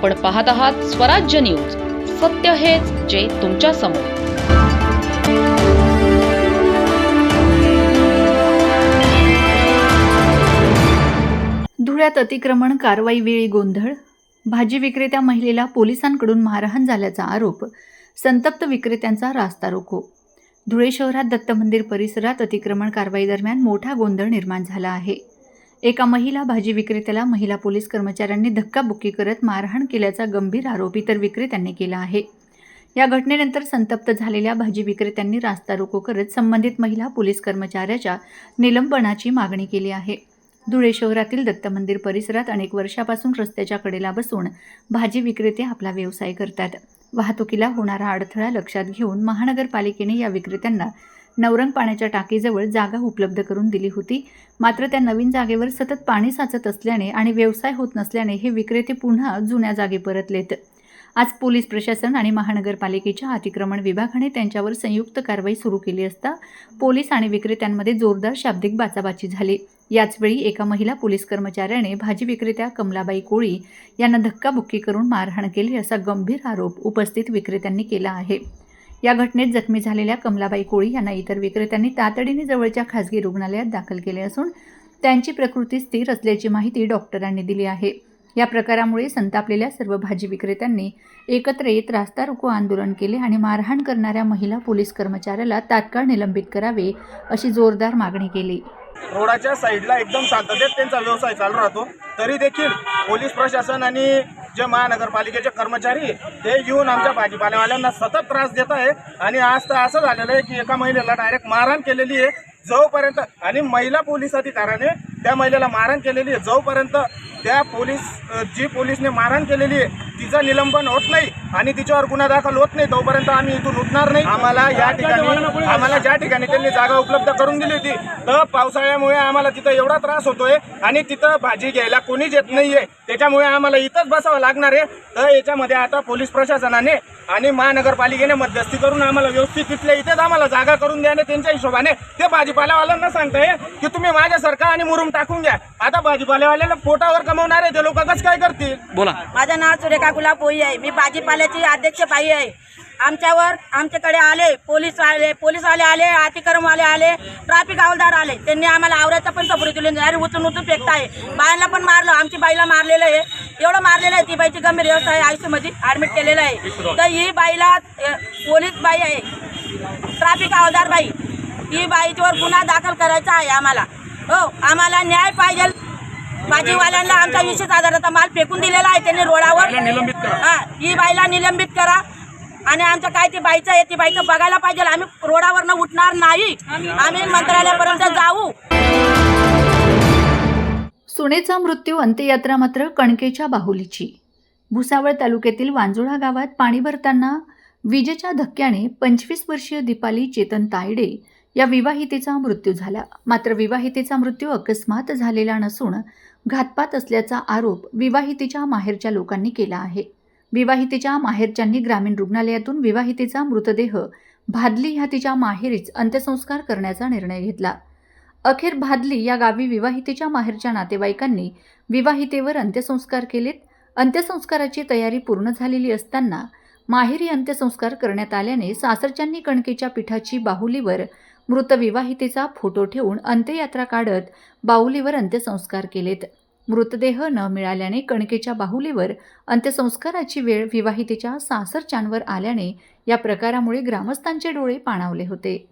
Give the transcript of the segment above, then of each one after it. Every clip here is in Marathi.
आपण पाहत आहात स्वराज्य न्यूज. सत्य हेच जे तुमच्यासमोर. धुळ्यात अतिक्रमण कारवाई वेळी गोंधळ भाजी विक्रेत्या महिलेला पोलिसांकडून मारहाण झाल्याचा आरोप संतप्त विक्रेत्यांचा रास्ता रोको. धुळे शहरात दत्त मंदिर परिसरात अतिक्रमण कारवाई दरम्यान मोठा गोंधळ निर्माण झाला आहे. एका महिला भाजी विक्रेत्याला महिला पोलीस कर्मचाऱ्यांनी धक्काबुक्की करत मारहाण केल्याचा गंभीर आरोप इतर विक्रेत्यांनी केला आहे. या घटनेनंतर संतप्त झालेल्या भाजी विक्रेत्यांनी रास्ता रोको करत संबंधित महिला पोलीस कर्मचाऱ्याच्या निलंबनाची मागणी केली आहे. धुळे शहरातील दत्त मंदिर परिसरात अनेक वर्षापासून रस्त्याच्या कडेला बसून भाजी विक्रेते आपला व्यवसाय करतात. वाहतुकीला होणारा अडथळा लक्षात घेऊन महानगरपालिकेने या विक्रेत्यांना नवरंग पाण्याच्या टाकीजवळ जागा उपलब्ध करून दिली होती. मात्र त्या नवीन जागेवर सतत पाणी साचत असल्याने आणि व्यवसाय होत नसल्याने हे विक्रेते पुन्हा जुन्या जागी परतलेत आज पोलीस प्रशासन आणि महानगरपालिकेच्या अतिक्रमण विभागाने त्यांच्यावर संयुक्त कारवाई सुरू केली असता पोलीस आणि विक्रेत्यांमध्ये जोरदार शाब्दिक बाचाबाची झाली. याचवेळी एका महिला पोलीस कर्मचाऱ्याने भाजी विक्रेत्या कमलाबाई कोळी यांना धक्काबुक्की करून मारहाण केली असा गंभीर आरोप उपस्थित विक्रेत्यांनी केला आहे. या घटनेत जखमी झालेल्या कमलाबाई कोळी यांना इतर विक्रेत्यांनी तातडीने जवळच्या खासगी रुग्णालयात दाखल केले असून त्यांची प्रकृती स्थिर असल्याची माहिती डॉक्टरांनी दिली आहे. या प्रकारामुळे संतापलेल्या सर्व भाजी विक्रेत्यांनी एकत्र येत रास्ता रोको आंदोलन केले आणि मारहाण करणाऱ्या महिला पोलीस कर्मचाऱ्याला तात्काळ निलंबित करावे अशी जोरदार मागणी केली. रोडाच्या साईडला एकदम शांततेत त्यांचा व्यवसाय चालू राहतो. तरी देखील पोलीस प्रशासन आणि जे महानगरपालिकेचे कर्मचारी ते येऊन आमच्या भाजीपाल्यावाल्यांना सतत त्रास देत आहे. आणि आज तर असं झालेलं आहे की एका महिलेला डायरेक्ट मारहाण केलेली आहे. जोपर्यंत आणि महिला पोलीस अधिकाऱ्याने त्या महिलेला मारहाण केलेली आहे. जोपर्यंत त्या पोलीस जी पोलीसने मारहाण केलेली आहे तिचं निलंबन होत नाही. आणि तिच्यावर गुन्हा दाखल होत नाही तोपर्यंत आम्ही इथून उठणार नाही. आम्हाला या ठिकाणी आम्हाला ज्या ठिकाणी त्यांनी जागा उपलब्ध करून दिली होती तर पावसाळ्यामुळे आम्हाला तिथं एवढा त्रास होतोय आणि तिथं भाजी घ्यायला कोणीच येत नाहीये. त्याच्यामुळे आम्हाला इथंच बसावं लागणार आहे. तर याच्यामध्ये आता पोलीस प्रशासनाने आणि महानगरपालिकेने मध्यस्थी करून आम्हाला व्यवस्थित तिथल्या इथेच आम्हाला जागा करून द्याने त्यांच्या हिशोबाने ते भाजीपाल्यावाल्यांना सांगताय की तुम्ही माझ्यासारखा आणि मुरुम टाकून घ्या. आता भाजीपाल्यावाल्याला पोटावर कमवणारे ते लोक कसं काय करतील? बोला. माझं नाव सुरेखा गुलाब पोई आहे. मी भाजीपाल्याची अध्यक्ष बाई आहे. आमच्यावर आमच्याकडे आले पोलीस आले पोलीसवाले आले अतिक्रमवाले आले ट्रॅफिक हवालदार आले. त्यांनी आम्हाला आवऱ्याचा पण सबुरी दिली. अरे उचून उचून फेकताय. बायांना पण मारलं. आमची बाईला मारलेलं आहे. एवढं मारलेलं आहे. ती बाईची गंभीर व्यवस्था आहे. आयुष्यमध्ये ॲडमिट केलेलं आहे. तर ही बाईला पोलीस बाई आहे. ट्रॅफिक हवालदार बाई. ही बाईच्यावर गुन्हा दाखल करायचा आहे आम्हाला. हो आम्हाला न्याय पाहिजे. भाजीवाल्यांना आमचा वीस हजाराचा माल फेकून दिलेला आहे त्यांनी रोडावर. हा ही बाईला निलंबित करा. आणि आमचं काय ती बाईचं आहे ती बाईचं बघायला पाहिजे. आम्ही रोडावरनं उठणार नाही. आम्ही मंत्रालयापर्यंत जाऊ. सुनेचा मृत्यू अंत्ययात्रा मात्र कणकेच्या बाहुलीची. भुसावळ तालुक्यातील वांजुळा गावात पाणी भरताना विजेच्या धक्क्याने पंचवीस वर्षीय दीपाली चेतन तायडे या विवाहितेचा मृत्यू झाला. मात्र विवाहितेचा मृत्यू अकस्मात झालेला नसून घातपात असल्याचा आरोप विवाहितेच्या माहेरच्या लोकांनी केला आहे. विवाहितेच्या माहेरच्यांनी ग्रामीण रुग्णालयातून विवाहितेचा मृतदेह भादली ह्या तिच्या माहेरीच अंत्यसंस्कार करण्याचा निर्णय घेतला. अखेर भादली या गावी विवाहितेच्या माहेरच्या नातेवाईकांनी विवाहितेवर अंत्यसंस्कार केलेत. अंत्यसंस्काराची तयारी पूर्ण झालेली असताना माहेरी अंत्यसंस्कार करण्यात आल्याने सासरच्यांनी कणकेच्या पिठाची बाहुलीवर मृत विवाहितेचा फोटो ठेवून अंत्ययात्रा काढत बाहुलीवर अंत्यसंस्कार केलेत. मृतदेह न मिळाल्याने कणकेच्या बाहुलीवर अंत्यसंस्काराची वेळ विवाहितेच्या सासरच्यांवर आल्याने या प्रकारामुळे ग्रामस्थांचे डोळे पाणावले होते.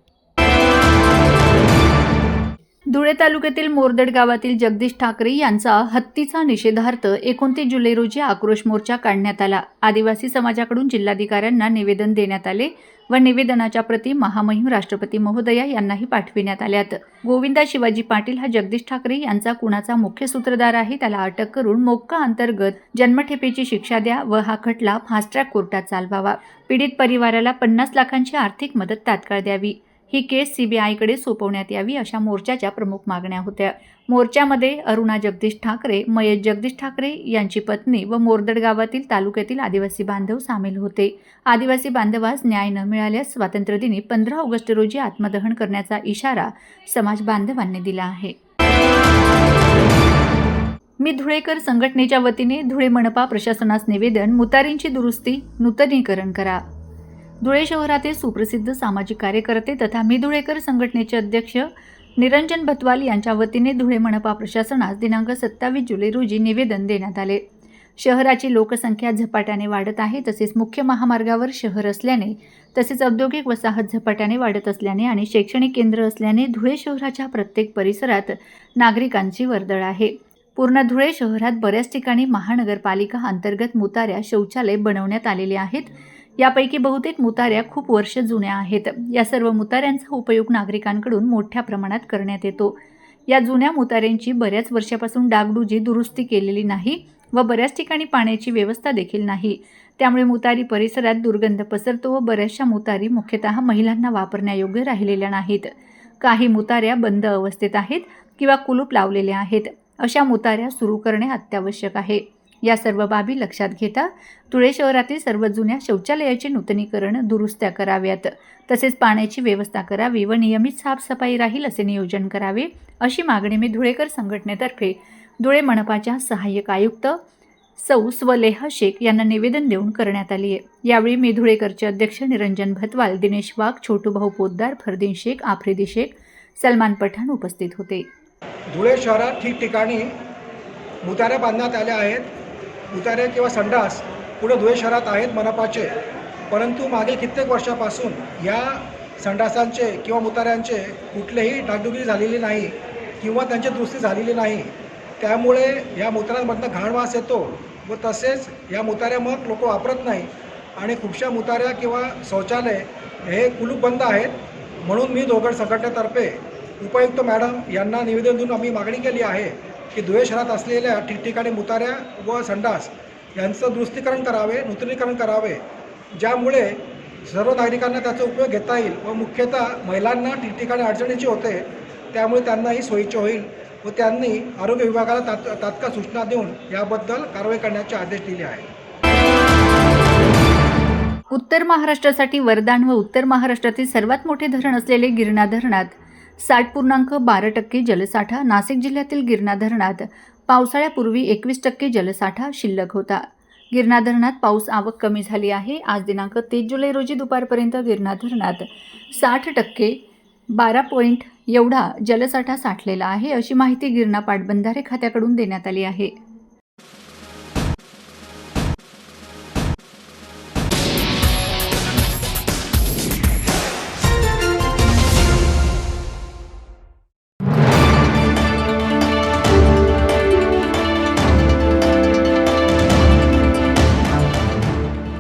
धुळे तालुक्यातील मोरदड गावातील जगदीश ठाकरे यांचा हत्तीचा निषेधार्थ एकोणतीस जुलै रोजी आक्रोश मोर्चा काढण्यात आला. आदिवासी समाजाकडून जिल्हाधिकाऱ्यांना निवेदन देण्यात आले. व निवेदनाच्या प्रती महामहिम राष्ट्रपती महोदया यांनाही पाठविण्यात आल्यात. गोविंदा शिवाजी पाटील हा जगदीश ठाकरे यांचा कुणाचा मुख्य सूत्रधार आहे त्याला अटक करून मोक्का अंतर्गत जन्मठेपेची शिक्षा द्या व हा खटला फास्ट ट्रॅक कोर्टात चालवावा. पीडित परिवाराला पन्नास लाखांची आर्थिक मदत तात्काळ द्यावी. ही केस सीबीआयकडे सोपवण्यात यावी अशा मोर्चाच्या प्रमुख मागण्या होत्या. मोर्चामध्ये अरुणा जगदीश ठाकरे मयत जगदीश ठाकरे यांची पत्नी व मोरदड गावातील तालुक्यातील आदिवासी बांधव सामील होते. आदिवासी बांधवास न्याय न मिळाल्यास स्वातंत्र्यदिनी पंधरा ऑगस्ट रोजी आत्मदहन करण्याचा इशारा समाज बांधवांनी दिला आहे. मी धुळेकर संघटनेच्या वतीने धुळे मनपा प्रशासनास निवेदन मुतारींची दुरुस्ती नूतनीकरण करा. धुळे शहरातील सुप्रसिद्ध सामाजिक कार्यकर्ते तथा मी धुळेकर संघटनेचे अध्यक्ष निरंजन भतवाल यांच्या वतीने धुळे मनपा प्रशासनास दिनांक सत्तावीस जुलै रोजी निवेदन देण्यात आले. शहराची लोकसंख्या झपाट्याने वाढत आहे तसेच मुख्य महामार्गावर शहर असल्याने तसेच औद्योगिक वसाहत झपाट्याने वाढत असल्याने आणि शैक्षणिक केंद्र असल्याने धुळे शहराच्या प्रत्येक परिसरात नागरिकांची वर्दळ आहे. पूर्ण धुळे शहरात बऱ्याच ठिकाणी महानगरपालिका अंतर्गत मुताऱ्या शौचालय बनवण्यात आलेले आहेत. यापैकी बहुतेक मुताऱ्या खूप वर्ष जुन्या आहेत. या सर्व मुताऱ्यांचा उपयोग नागरिकांकडून मोठ्या प्रमाणात करण्यात येतो. या जुन्या मुताऱ्यांची बऱ्याच वर्षापासून डागडुजी दुरुस्ती केलेली नाही व बऱ्याच ठिकाणी पाण्याची व्यवस्था देखील नाही. त्यामुळे मुतारी परिसरात दुर्गंध पसरतो व बऱ्याचशा मुतारी मुख्यतः महिलांना वापरण्यायोग्य राहिलेल्या नाहीत. काही मुताऱ्या बंद अवस्थेत आहेत किंवा कुलूप लावलेल्या आहेत. अशा मुताऱ्या सुरू करणे अत्यावश्यक आहे. या सर्व बाबी लक्षात घेता धुळे शहरातील सर्व जुन्या शौचालयाचे नूतनीकरण दुरुस्त्या कराव्यात. तसेच पाण्याची व्यवस्था करावी व नियमित साफसफाई राहील असे नियोजन करावे अशी मागणी मी धुळेकर संघटनेतर्फे धुळे मनपाच्या सहाय्यक आयुक्त सौ स्वलेह शेख यांना निवेदन देऊन करण्यात आली आहे. यावेळी मी धुळेकरचे अध्यक्ष निरंजन भतवाल दिनेश वाघ छोटू भाऊ पोद्दार फरदीन शेख आफ्रिदी शेख सलमान पठाण उपस्थित होते. धुळे शहरात ठिकठिकाणी मुताऱ्या बांधण्यात आल्या आहेत. उतारे किंवा संडास पुढे धुळे शहरात आहेत मनपाचे. परंतु मागील कित्येक वर्षापासून या संडासांचे किंवा मुताऱ्यांचे कुठलेही डागडुगी झालेली नाही किंवा त्यांची दुरुस्ती झालेली नाही. त्यामुळे या मुताऱ्यांमधनं घाणवास येतो व तसेच या मुताऱ्या मग लोक वापरत नाही आणि खूपशा मुताऱ्या किंवा शौचालय हे कुलूप बंद आहेत. म्हणून मी दोघड संघटनेतर्फे उपायुक्त मॅडम यांना निवेदन देऊन आम्ही मागणी केली आहे. की धुळे शहरात असलेल्या ठिकठिकाणी मुताऱ्या व संडास यांचं दुरुस्तीकरण करावे नूतनीकरण करावे ज्यामुळे सर्व नागरिकांना त्याचा उपयोग घेता येईल व मुख्यतः महिलांना ठिकठिकाणी अडचणीची होते त्यामुळे त्यांनाही सोयीचे होईल व त्यांनी आरोग्य विभागाला तात तात्काळ सूचना देऊन याबद्दल कारवाई करण्याचे आदेश दिले आहेत. उत्तर महाराष्ट्रासाठी वरदान व उत्तर महाराष्ट्रातील सर्वात मोठे धरण असलेले गिरणा धरणात साठ पूर्णांक बारा टक्के जलसाठा. नाशिक जिल्ह्यातील गिरणा धरणात पावसाळ्यापूर्वी एकवीस टक्के जलसाठा शिल्लक होता. गिरणा धरणात पाऊस आवक कमी झाली आहे. आज दिनांक तीस जुलै रोजी दुपारपर्यंत गिरणा धरणात साठ टक्के बारा पॉईंट एवढा जलसाठा साठलेला आहे अशी माहिती गिरणा पाटबंधारे खात्याकडून देण्यात आली आहे.